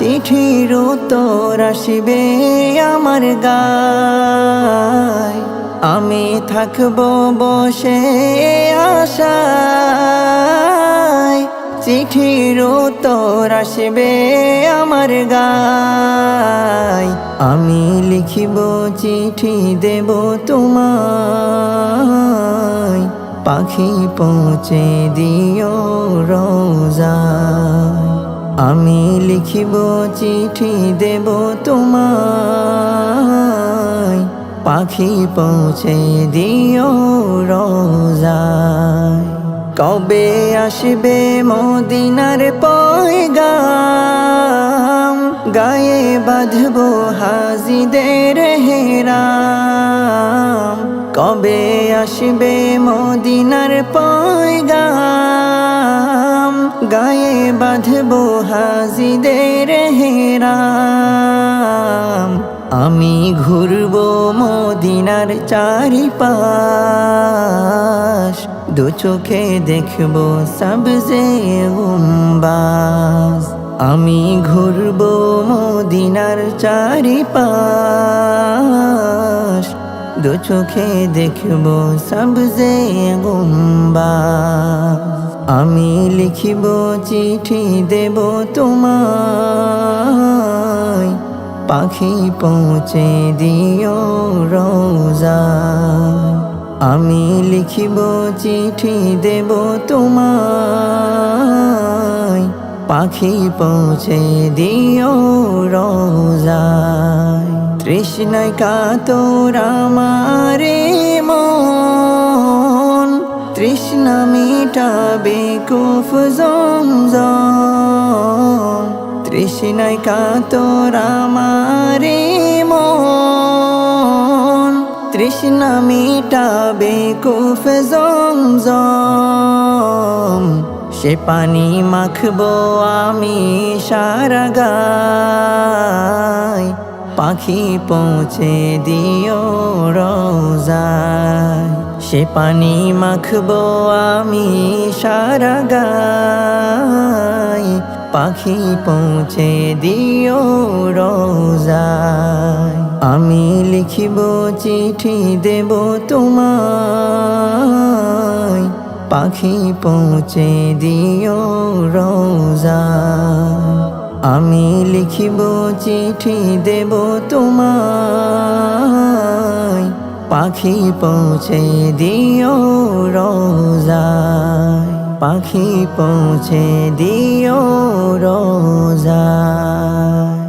চিঠির উত্তর আসিবে আমার গায়। আমি থাকব বসে আশায়। চিঠির উত্তর আসবে আমার গায়। আমি লিখিব চিঠি দেব তোমায়। পাখি পৌঁছে দিও রোজায়। আমি লিখিব চিঠি দেব তোমায়। পাখি পৌঁছে দিও রোজায়। কবে আসবে মদিনার পয়গাম? গায়ে বাঁধব হাজিদের হেরাম। কবে আসবে মদিনার পয়গাম? গায়ে বাঁধব হাজিদের হেরাম। আমি ঘুরব মদিনার চারিপাশ। দু চোখে দেখব সবজে গুম্বাস আমি ঘুরব মদিনার চারিপাশ। দু চোখে দেখব সবজে গুম্বাস আমি লিখিব চিঠি দেব তোমায়। পাখি পৌঁছে দিও রোজা। আমি লিখিব চিঠি দেব তোমায়। পাখি পৌঁছে দিও রোজায় তৃষ্ণায় কাতর আমারে মিটাবে কুফ জমজম। তৃষ্ণায় কাতর আমারে মন। তৃষ্ণা মিটাবে কুফ সে পানি মাখবো আমি সারা পাখি পৌঁছে দিও রোজায়। সে পানি মাখবো আমি সারা গায়। পাখি পৌঁছে দিও রোজায়। আমি লিখিব চিঠি দেব তোমায়। পাখি পৌঁছে দিও রোজায়। আমি লিখিব চিঠি দেব তোমায়। পাখি পৌঁছে দিও রোজায়। পাখি পৌঁছে দিও রোজায়।